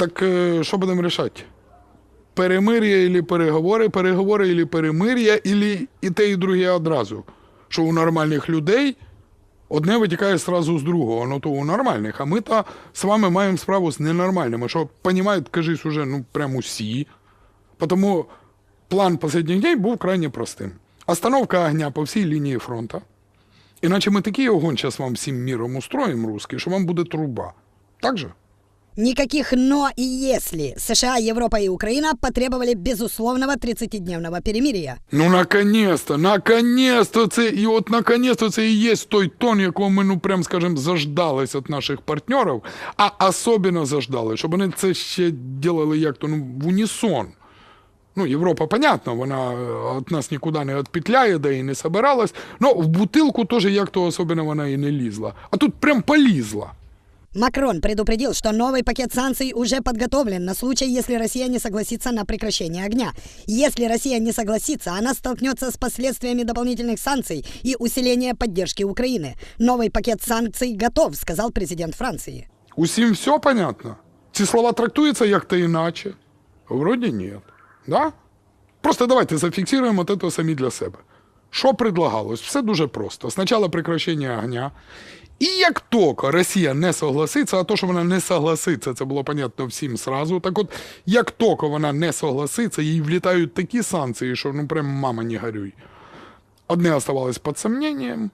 Так е, що будемо рішати? Перемир'я і переговори, переговори і перемир'я, і, і те, і друге одразу. Що у нормальних людей одне витікає сразу з другого, ну то у нормальних. А ми то з вами маємо справу з ненормальними, що розуміють, кажись, уже ну прям усі. Тому план останніх днів був крайне простим. Остановка огня по всій лінії фронту. Іначе ми такий огонь зараз вам всім міром устроїмо русський, що вам буде труба. Так же? Никаких «но» и «если». США, Европа и Украина потребовали безусловного 30-дневного перемирия. Ну, наконец-то, наконец-то це, і от наконец-то це і є той тон, якого ми, ну прям скажем, заждались від наших партнерів, а особливо заждали, щоб вони це ще делали як-то ну, в унісон. Ну, Європа, понятно, вона е, від нас нікуди не відпетляє, да і не собиралась, но в бутилку теж як-то особливо вона і не лізла. А тут прям полізла. Макрон предупредил, что новый пакет санкций уже подготовлен на случай, если Россия не согласится на прекращение огня. Если Россия не согласится, она столкнется с последствиями дополнительных санкций и усиления поддержки Украины. Новый пакет санкций готов, сказал президент Франции. Усім все понятно? Ці слова трактуються як-то іначе? Вроді ні. Да? Просто давайте зафіксуємо от це самі для себе. Що предлагалось? Все дуже просто. Спочатку прекращення огня. І як тільки Росія не согласиться, а то, що вона не согласиться, це було понятно всім сразу. Так от, як тільки вона не согласиться, їй влітають такі санкції, що ну прям мама не горюй. Одне оставалось під сомненням.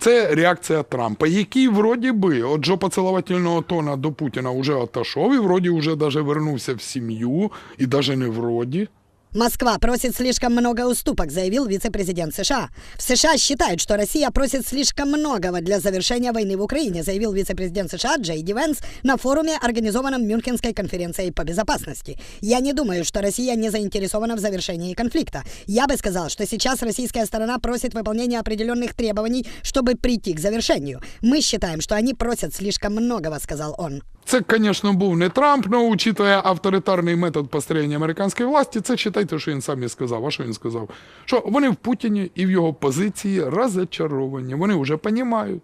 Це реакція Трампа, який вроді би от жопоцеловательного тона до Путіна вже отошов, і вроді вже даже вернувся в сім'ю, і даже не вроді. Москва просит слишком много уступок, заявил вице-президент США. В США считают, что Россия просит слишком многого для завершения войны в Украине, заявил вице-президент США Джей Ди на форуме, организованном Мюнхенской конференцией по безопасности. Я не думаю, что Россия не заинтересована в завершении конфликта. Я бы сказал, что сейчас российская сторона просит выполнения определенных требований, чтобы прийти к завершению. Мы считаем, что они просят слишком многого, сказал он. Це, звісно, був не Трамп, але учитує авторитарний метод построєння американської власті, це читайте, що він сам і сказав. А що він сказав? Що вони в Путіні і в його позиції розочаровані. Вони вже розуміють,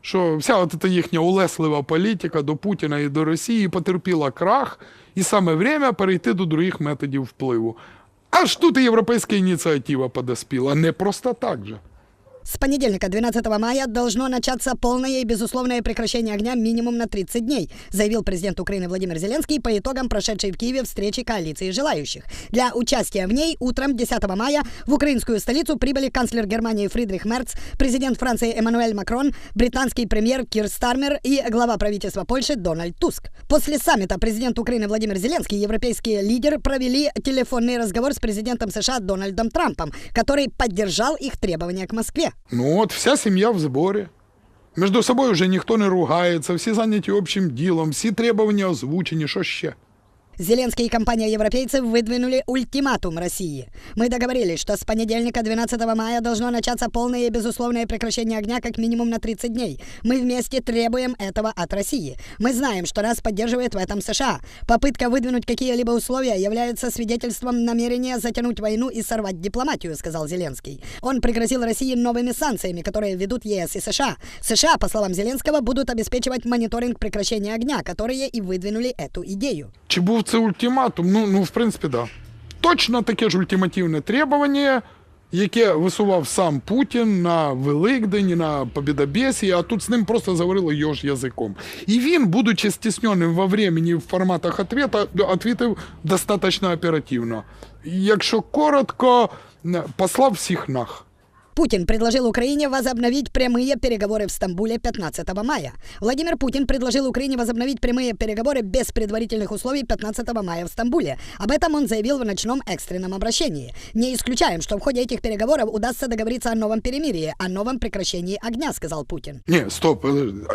що вся ця їхня улеслива політика до Путіна і до Росії потерпіла крах, і саме время перейти до других методів впливу. Аж тут і європейська ініціатива подоспіла, не просто так же. С понедельника 12 мая должно начаться полное и безусловное прекращение огня минимум на 30 дней, заявил президент Украины Владимир Зеленский по итогам прошедшей в Киеве встречи коалиции желающих. Для участия в ней утром 10 мая в украинскую столицу прибыли канцлер Германии Фридрих Мерц, президент Франции Эммануэль Макрон, британский премьер Кир Стармер и глава правительства Польши Дональд Туск. После саммита президент Украины Владимир Зеленский и европейские лидеры провели телефонный разговор с президентом США Дональдом Трампом, который поддержал их требования к Москве. Ну от, вся сім'я в зборі. Між собою вже ніхто не ругається, всі зайняті общим ділом, всі требування озвучені, що ще? Зеленский и компания европейцев выдвинули ультиматум России. Мы договорились, что с понедельника 12 мая должно начаться полное и безусловное прекращение огня как минимум на 30 дней. Мы вместе требуем этого от России. Мы знаем, что нас поддерживает в этом США. Попытка выдвинуть какие-либо условия является свидетельством намерения затянуть войну и сорвать дипломатию, сказал Зеленский. Он пригрозил России новыми санкциями, которые ведут ЕС и США. США, по словам Зеленского, будут обеспечивать мониторинг прекращения огня, которые и выдвинули эту идею. Чи був це ультиматум? Ну, ну в принципі, да. Точно таке ж ультимативне требування, яке висував сам Путін на Великдень, на Побєдобєсі, а тут з ним просто заварили його ж язиком. І він, будучи стісненим во времени в форматах ответа, отвітив достатньо оперативно. Якщо коротко, послав всіх нах. Путин предложил Украине возобновить прямые переговоры в Стамбуле 15 мая. Владимир Путин предложил Украине возобновить прямые переговоры без предварительных условий 15 мая в Стамбуле. Об этом он заявил в ночном экстренном обращении. Не исключаем, что в ходе этих переговоров удастся договориться о новом перемирии, о новом прекращении огня, сказал Путин. Ні, стоп, подожди.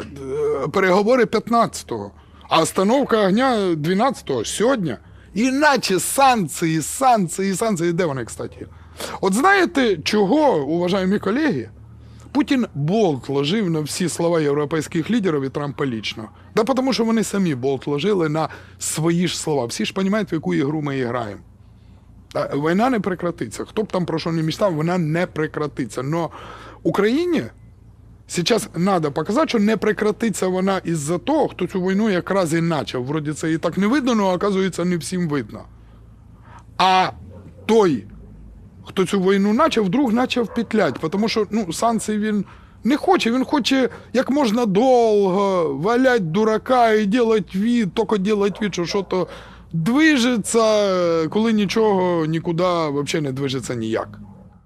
Е, переговори 15-го, а остановка огня 12-го, сьогодні. Іначе санкції, санкції, санкції. Де вони, кстати? От знаєте, чого, уважаемі колеги, Путін болт ложив на всі слова європейських лідерів і Трампа лічно. Да тому що вони самі болт ложили на свої ж слова. Всі ж розуміють, в яку ігру ми граємо. Війна не прекратиться. Хто б там про що не мечтав, вона не прекратиться. Но Україні Зараз треба показати, що не прекратиться вона із-за того, хто цю війну якраз і почав. Вроді це і так не видно, але оказується не всім видно. А той, хто цю війну почав, вдруг почав петлять, тому що ну, санкції він не хоче, він хоче як можна довго валять дурака і робити від, тільки робити від, що щось движеться, коли нічого нікуди взагалі не движеться ніяк.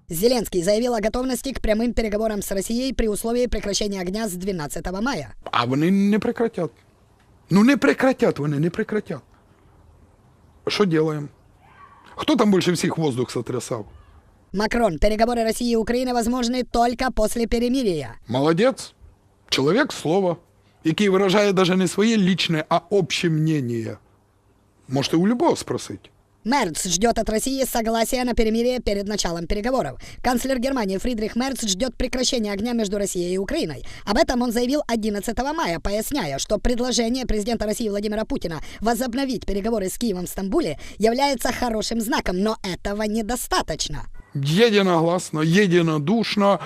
Зеленский заявил о готовности к прямым переговорам с Россией при условии прекращения огня с 12 мая. А вони не прекратять. Ну не прекратять, вони не прекратять. Що робимо? Хто там більше всіх воздух сотрясав? Макрон, переговоры России и Украины возможны только после перемирия. Молодець. Чоловік слова, який виражає даже не своє лічне, а обще мнение. Можете у любого спросити. Мерц ждет от России согласия на перемирие перед началом переговоров. Канцлер Германии Фридрих Мерц ждет прекращения огня между Россией и Украиной. Об этом он заявил 11 мая, поясняя, что предложение президента России Владимира Путина возобновить переговоры с Киевом в Стамбуле является хорошим знаком, но этого недостаточно. Єдиногласно, єдинодушно.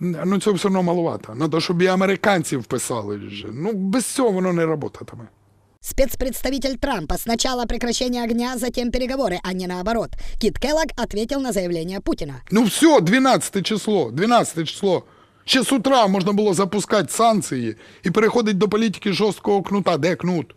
Ну, цього все одно маловато. Надо, щоб і американці вписали. вже. Ну, без цього воно не працюватиме. Спецпредставитель Трампа сначала прекращение огня, затем переговоры, а не наоборот. Кит Келлог ответил на заявление Путина. Ну все, 12 число, 12 число. Ще з утра можна було запускати санкції і переходити до політики жорсткого кнута. Де кнут?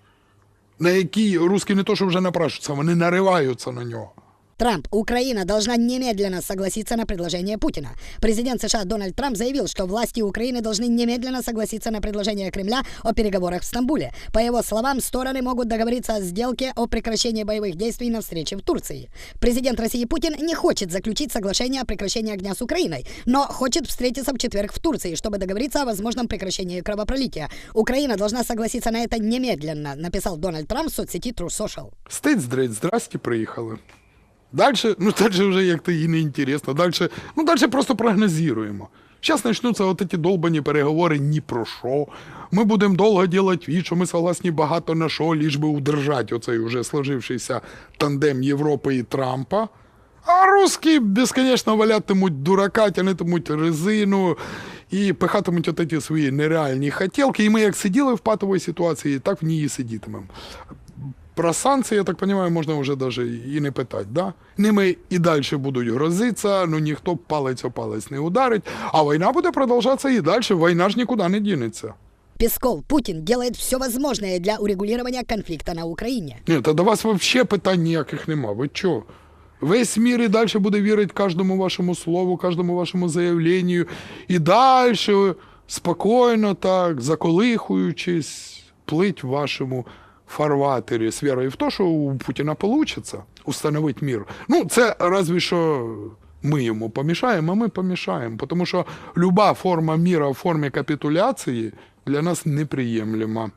На який русські не то, що вже напрашуються, вони нариваються на нього. Трамп, Украина должна немедленно согласиться на предложение Путина. Президент США Дональд Трамп заявил, что власти Украины должны немедленно согласиться на предложение Кремля о переговорах в Стамбуле. По его словам, стороны могут договориться о сделке о прекращении боевых действий на встрече в Турции. Президент России Путин не хочет заключить соглашение о прекращении огня с Украиной, но хочет встретиться в четверг в Турции, чтобы договориться о возможном прекращении кровопролития. Украина должна согласиться на это немедленно, написал Дональд Трамп в соцсети True Social. Стить здрить, здрасті, приїхали. Дальше, ну дальше вже як-то і не інтересно. Дальше, ну дальше просто прогнозуємо. Зараз почнуться от ці долбані переговори ні про що. Ми будемо довго робити від, що ми согласні багато на що, ліж би удержати оцей уже сложившийся тандем Європи і Трампа. А русські безконечно валятимуть дурака, тянитимуть резину і пихатимуть от ці свої нереальні хотілки. І ми як сиділи в патовій ситуації, так в ній і сидітимемо. Про санкції, я так розумію, можна вже даже і не питати. Да? Ними і далі будуть грозитися, ну ніхто палець о палець не ударить, а війна буде продовжатися і далі. Війна ж нікуди не дінеться. Песков, Путин делает все возможное для урегулирования конфликта на Украине. Ні, та до вас взагалі питань ніяких нема. Ви чо? Весь мір і далі буде вірити кожному вашому слову, кожному вашому заявленню. І далі спокійно так, заколихуючись, плить вашому фарватері з вірою в те, що у Путіна вийде установити мір. Ну, це разве що ми йому помішаємо, а ми помішаємо. Тому що люба форма міра в формі капітуляції для нас неприємлема.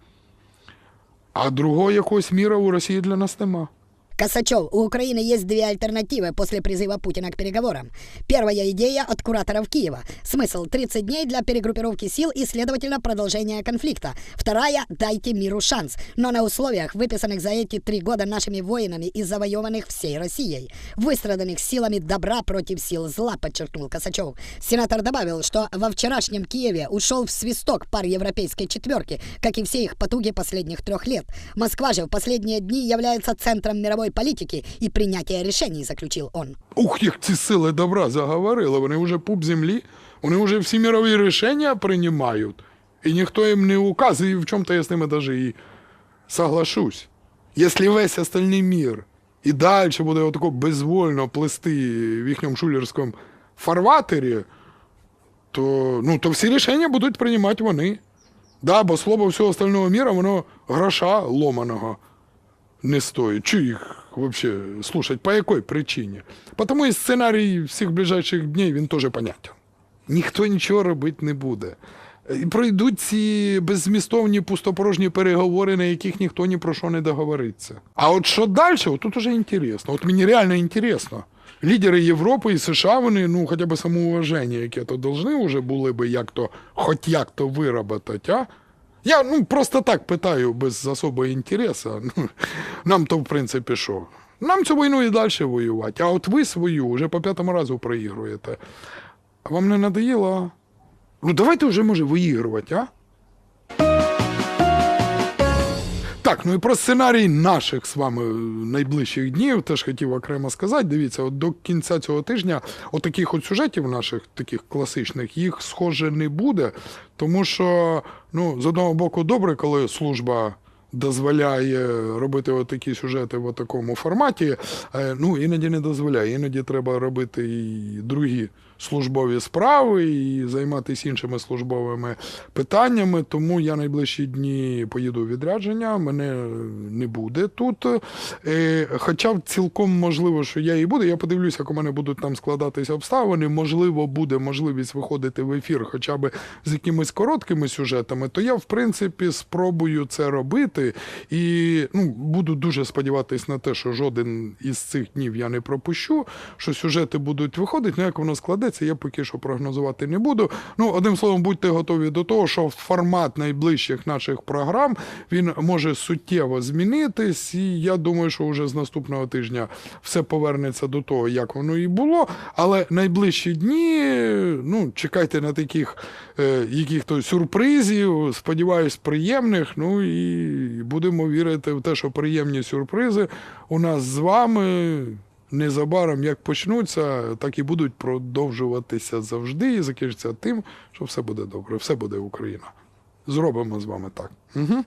А другого якогось міра у Росії для нас нема. Косачев, у Украины есть две альтернативы после призыва Путина к переговорам. Первая идея от кураторов Киева. Смысл – 30 дней для перегруппировки сил и, следовательно, продолжения конфликта. Вторая – дайте миру шанс, но на условиях, выписанных за эти три года нашими воинами и завоеванных всей Россией. Выстраданных силами добра против сил зла, подчеркнул Косачев. Сенатор добавил, что во вчерашнем Киеве ушел в свисток пар европейской четверки, как и все их потуги последних трех лет. Москва же в последние дни является центром мировой политики и принятия решений, заключил он. Ух, як ці сили добра заговорили. Вони вже пуп землі, вони вже всі мирові рішення приймають. І ніхто їм не указує, в чому-то я з ними даже і соглашусь. Якщо весь остальний мір і далі буде отако безвольно плести в їхньому шулерському фарватері, то, ну, то всі рішення будуть приймати вони. Да, бо слово всього остального міра, воно гроша ломаного не стоит. Че их вообще слушать? По якой причині? Потому і сценарій всіх ближайших днів він теж понятен. Ніхто нічого робити не буде. І пройдуть ці беззмістовні пустопорожні переговори, на яких ніхто ні про що не договориться. А от що далі, от тут уже інтересно. От мені реально інтересно. Лідери Європи і США, вони, ну, хоча б самоуваження, яке то должны вже були би як-то, хоч як-то виробити, а? Я ну, просто так питаю без особого інтересу. Ну, нам то, в принципі, що? Нам цю війну і далі воювати. А от ви свою вже по п'ятому разу проігруєте. Вам не надоїло? Ну давайте вже може виігрувати, а? Так, ну і про сценарій наших з вами найближчих днів теж хотів окремо сказати. Дивіться, от до кінця цього тижня отаких от сюжетів наших, таких класичних, їх схоже не буде, тому що, ну, з одного боку, добре, коли служба. Дозволяє робити отакі сюжети в такому форматі. Е, Ну, іноді не дозволяє. Іноді треба робити і другі службові справи, і займатися іншими службовими питаннями. Тому я найближчі дні поїду у відрядження, мене не буде тут. Е, Хоча цілком можливо, що я і буду. Я подивлюся, як у мене будуть там складатися обставини. Можливо, буде можливість виходити в ефір хоча б з якимись короткими сюжетами, то я, в принципі, спробую це робити. І ну, буду дуже сподіватися на те, що жоден із цих днів я не пропущу, що сюжети будуть виходити. Ну, як воно складеться, я поки що прогнозувати не буду. Ну, одним словом, будьте готові до того, що формат найближчих наших програм він може суттєво змінитись. І я думаю, що вже з наступного тижня все повернеться до того, як воно і було. Але найближчі дні, ну, чекайте на таких е, яких-то сюрпризів, сподіваюсь, приємних. Ну і будемо вірити в те, що приємні сюрпризи у нас з вами. Незабаром як почнуться, так і будуть продовжуватися завжди і закінчиться тим, що все буде добре, все буде Україна. Зробимо з вами так. Угу.